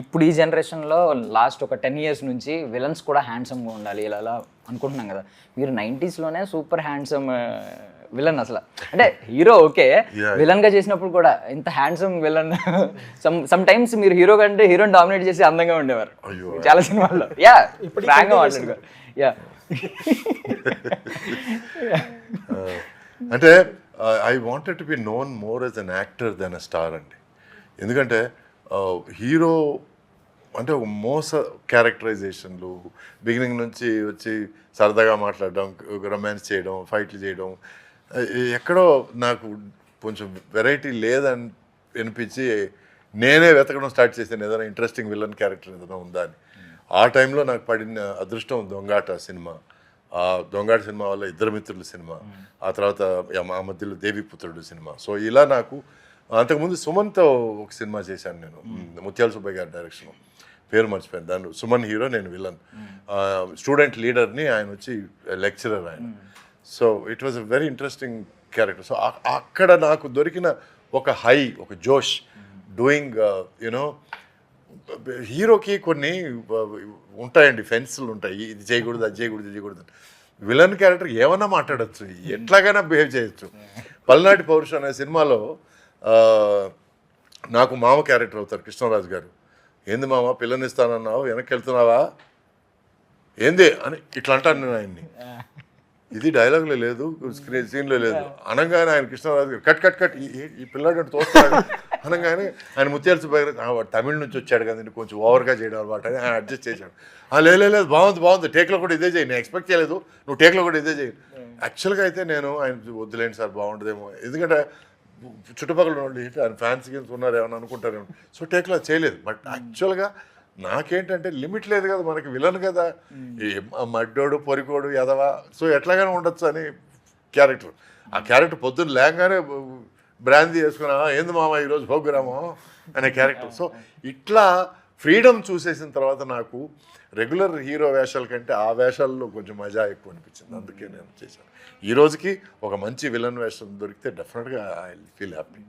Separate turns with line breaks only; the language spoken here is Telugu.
ఇప్పుడు ఈ జనరేషన్లో లాస్ట్ ఒక టెన్ ఇయర్స్ నుంచి విలన్స్ కూడా హ్యాండ్సమ్గా ఉండాలి ఇలా అనుకుంటున్నాం కదా. మీరు నైంటీస్లోనే సూపర్ హ్యాండ్సమ్ విలన్ అసలు. అంటే హీరో ఓకే. విలన్గా చేసినప్పుడు కూడా ఇంత handsome villain. Some some times మీరు హీరో కంటే హీరోని డామినేట్ చేసి అందంగా ఉండేవారు.
అయ్యో.
చాలా సినిమాల్లో. యా ఫ్రాంక్గా మాట్లాడుకో యా
అంటే I wanted to be known more as an actor than a star అండి. ఎందుకంటే హీరో అంటే ఒక మోస క్యారెక్టరైజేషన్లు బిగినింగ్ నుంచి వచ్చి సరదాగా మాట్లాడడం రొమాన్స్ చేయడం ఫైట్లు చేయడం ఎక్కడో నాకు కొంచెం వెరైటీ లేదని అనిపించి నేనే వెతకడం స్టార్ట్ చేశాను. ఏదైనా ఇంట్రెస్టింగ్ విలన్ క్యారెక్టర్ ఏదైనా ఉందా అని. ఆ టైంలో నాకు పడిన అదృష్టం దొంగాట సినిమా. ఆ దొంగాట సినిమా వల్ల ఇద్దరు మిత్రుల సినిమా. ఆ తర్వాత ఆ మధ్యలో దేవిపుత్రుడు సినిమా. సో ఇలా నాకు అంతకుముందు సుమన్తో ఒక సినిమా చేశాను నేను. ముత్యాల సుబ్బయ్య గారి డైరెక్షన్ పేరు మర్చిపోయాను. దాని సుమన్ హీరో నేను విలన్. స్టూడెంట్ లీడర్ని ఆయన వచ్చి లెక్చరర్ ఆయన. So it was a very interesting character so అక్కడ నాకు దొరికిన ఒక హై ఒక జోష్ డూయింగ్ యునో హీరోకి కొన్ని ఉంటాయండి ఫెన్స్లు ఉంటాయి. ఇది చేయకూడదు అది చేయకూడదు ఇది చేయకూడదు. విలన్ క్యారెక్టర్ ఏమన్నా మాట్లాడచ్చు. ఎట్లాగైనా బిహేవ్ చేయొచ్చు. పల్నాటి పౌరుషం అనే సినిమాలో నాకు మామ క్యారెక్టర్ అవుతారు కృష్ణరాజు గారు. ఏంది మామ పిల్లనిస్తానన్నావు? వెనక్కి వెళ్తున్నావా ఏంది? అని ఇట్లా అంటాను నేను ఆయన్ని. ఇది డైలాగ్లో లేదు స్క్రీన్ సీన్లో లేదు. అనగానే ఆయన కృష్ణరాజు గారు కట్ కట్ కట్ ఈ- ఈ- ఈ పిల్లాడు తోస్తాడు. అనగానే ఆయన ముత్యాల్సి సుబ్బయ్య వాడు తమిళ నుంచి వచ్చాడు కదండి కొంచెం ఓవర్గా చేయడం అనమాట అని ఆయన అడ్జస్ట్ చేశాడు. లేదు లేదు బాగుంది బాగుంది టేక్లో కూడా ఇదే చేయి నేను ఎక్స్పెక్ట్ చేయలేదు నువ్వు టేక్లో కూడా ఇదే చేయి. యాక్చువల్గా అయితే నేను ఆయన వద్దులేండి సార్ బాగుంటుందేమో ఎందుకంటే చుట్టుపక్కల వాళ్ళు ఆయన ఫ్యాన్స్ గిన్స్ ఉన్నారు ఏమని అనుకుంటారేమో. సో టేక్లో చేయలేదు. బట్ యాక్చువల్గా నాకేంటంటే లిమిట్ లేదు కదా మనకి విలన్ కదా. ఈ మడ్డోడు పొరికోడు ఎదవా సో ఎట్లాగైనా ఉండొచ్చు అని క్యారెక్టర్. ఆ క్యారెక్టర్ పొద్దున్న లేగానే బ్రాందీ వేసుకున్నా ఏంది మామ ఈరోజు భోగ్రామో అనే క్యారెక్టర్. సో ఇట్లా ఫ్రీడమ్ చూసేసిన తర్వాత నాకు రెగ్యులర్ హీరో వేషాల కంటే ఆ వేషాల్లో కొంచెం మజా ఎక్కువ అనిపించింది. అందుకే నేను చేశాను. ఈ రోజుకి ఒక మంచి విలన్ వేషం దొరికితే డెఫినెట్గా ఐ ఫీల్ హ్యాపీ